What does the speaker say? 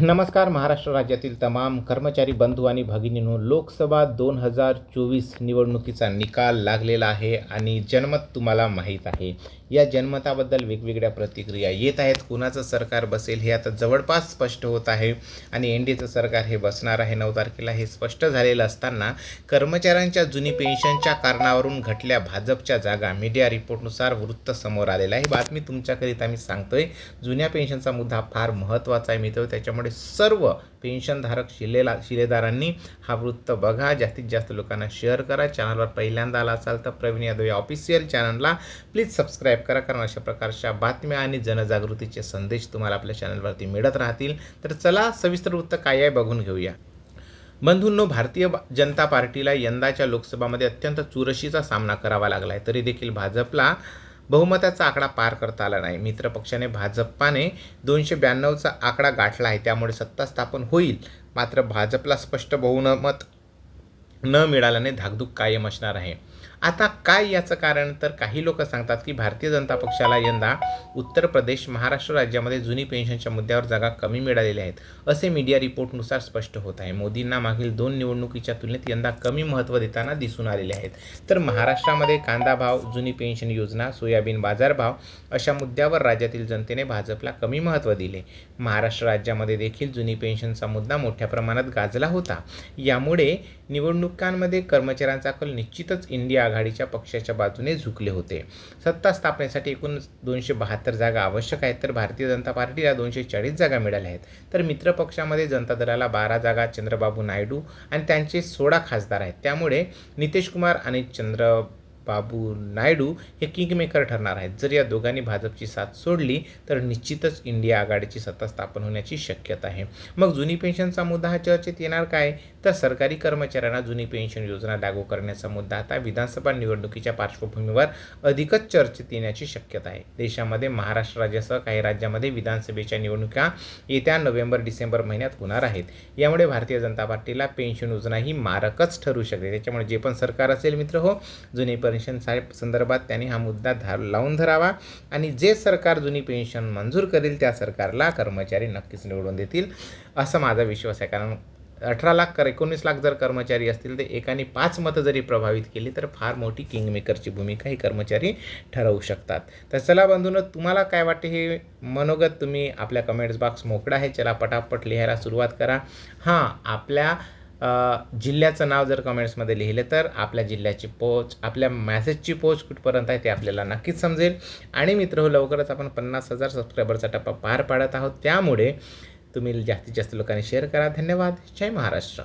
नमस्कार महाराष्ट्र राज्यातील तमाम कर्मचारी बंधू आणि भगिनींनो लोकसभा दोन हजार चोवीस निवडणुकीचा निकाल लागलेला आहे आणि जनमत तुम्हाला माहीत आहे. या जनमताबद्दल वेगवेगळ्या प्रतिक्रिया येत आहेत. कुणाचं सरकार बसेल हे आता जवळपास स्पष्ट होत आहे आणि एन डीचं सरकार हे बसणार आहे. नऊ तारखेला हे स्पष्ट झालेलं असताना कर्मचाऱ्यांच्या जुनी पेन्शनच्या कारणावरून घटल्या भाजपच्या जागा. मीडिया रिपोर्टनुसार वृत्त समोर आलेलं आहे. ही बातमी तुमच्याकरिता मी सांगतोय. जुन्या पेन्शनचा मुद्दा फार महत्त्वाचा आहे. मित्र त्याच्यामुळे सर्व पेन्शनधारक शिलेला शिलेदारांनी हा वृत्त बघा. जास्तीत जास्त लोकांना शेअर करा. चॅनलवर पहिल्यांदा आला असाल तर प्रवीण यादव या ऑफिशियल चॅनलला प्लीज सबस्क्राईब करा. कारण अशा प्रकारच्या बातम्या आणि जनजागृतीचे संदेश तुम्हाला आपल्या चॅनलवरती मिळत राहतील. तर चला सविस्तर वृत्त काय आहे बघून घेऊया. बंधूंनो भारतीय जनता पार्टीला यंदाच्या लोकसभामध्ये अत्यंत चुरशीचा सामना करावा लागला आहे तरी देखील भाजपला बहुमताचा आकडा पार करता आला नाही. मित्रपक्षाने भाजपाने दोनशे ब्याण्णवचा आकडा गाठला आहे. त्यामुळे सत्ता स्थापन होईल. मात्र भाजपला स्पष्ट बहुमत न मिळाल्याने धाकधूक कायम असणार आहे. आता काय याचं कारण? तर काही लोक सांगतात की भारतीय जनता पक्षाला यंदा उत्तर प्रदेश महाराष्ट्र राज्यामध्ये जुनी पेन्शनच्या मुद्द्यावर जागा कमी मिळालेल्या आहेत. असे मीडिया रिपोर्टनुसार स्पष्ट होत आहे. मोदींना मागील दोन निवडणुकीच्या तुलनेत यंदा कमी महत्त्व देताना दिसून आलेले आहेत. तर महाराष्ट्रामध्ये कांदा भाव जुनी पेन्शन योजना सोयाबीन बाजारभाव अशा मुद्द्यावर राज्यातील जनतेने भाजपला कमी महत्त्व दिले. महाराष्ट्र राज्यामध्ये देखील जुनी पेन्शनचा मुद्दा मोठ्या प्रमाणात गाजला होता. यामुळे निवडणुकांमध्ये कर्मचाऱ्यांचा कल निश्चितच इंडिया आघाडीच्या पक्षाच्या बाजूने झुकले होते. सत्ता स्थापनेसाठी एकूण दोनशे बहात्तर जागा आवश्यक आहेत तर भारतीय जनता पार्टीला दोनशे चाळीस जागा मिळाल्या आहेत. तर मित्रपक्षामध्ये जनता दलाला बारा जागा चंद्रबाबू नायडू आणि त्यांचे सोळा खासदार आहेत. त्यामुळे नितीश कुमार आणि चंद्र बाबू नायडू हे किंगमेकर ठरणार आहेत. जर या दोघांनी भाजपची साथ सोडली तर निश्चितच इंडिया आघाडीची सत्ता स्थापन होण्याची शक्यता आहे. मग जुनी पेन्शनचा मुद्दा हा चर्चेत येणार काय? तर सरकारी कर्मचाऱ्यांना जुनी पेन्शन योजना लागू करण्याचा मुद्दा आता विधानसभा निवडणुकीच्या पार्श्वभूमीवर अधिकच चर्चेत येण्याची शक्यता आहे. देशामध्ये महाराष्ट्र राज्यासह काही राज्यामध्ये विधानसभेच्या निवडणुका येत्या नोव्हेंबर डिसेंबर महिन्यात होणार आहेत. यामुळे भारतीय जनता पार्टीला पेन्शन योजना ही मारकच ठरू शकते. त्याच्यामुळे जे पण सरकार असेल मित्र हो जुनी पेन्शन साहेब संदर्भात त्यांनी हा मुद्दा धार लावून धरावा आणि जे सरकार जुनी पेन्शन मंजूर करेल त्या सरकारला कर्मचारी नक्कीच निवडून देतील असा माझा विश्वास आहे. कारण अठरा लाख कर एकोणीस लाख जर कर्मचारी असतील तर एकाने पाच मतं जरी प्रभावित केली तर फार मोठी किंगमेकरची भूमिका ही कर्मचारी ठरवू शकतात. तर चला बंधून तुम्हाला काय वाटते हे मनोगत तुम्ही आपल्या कमेंट्स बॉक्स मोकळा आहे? चला पटापट लिहायला सुरुवात करा. हां आपल्या जिल्ह्याचं नाव जर कमेंट्समध्ये लिहिलं तर आपल्या जिल्ह्याची पोच आपल्या मॅसेजची पोच कुठपर्यंत आहे ते आपल्याला नक्कीच समजेल. आणि मित्र हो लवकरच आपण पन्नास हजार सबस्क्रायबरचा टप्पा पार पाडत आहोत. त्यामुळे तुम्ही जास्तीत जास्त लोकांनी शेअर करा. धन्यवाद. जय महाराष्ट्र.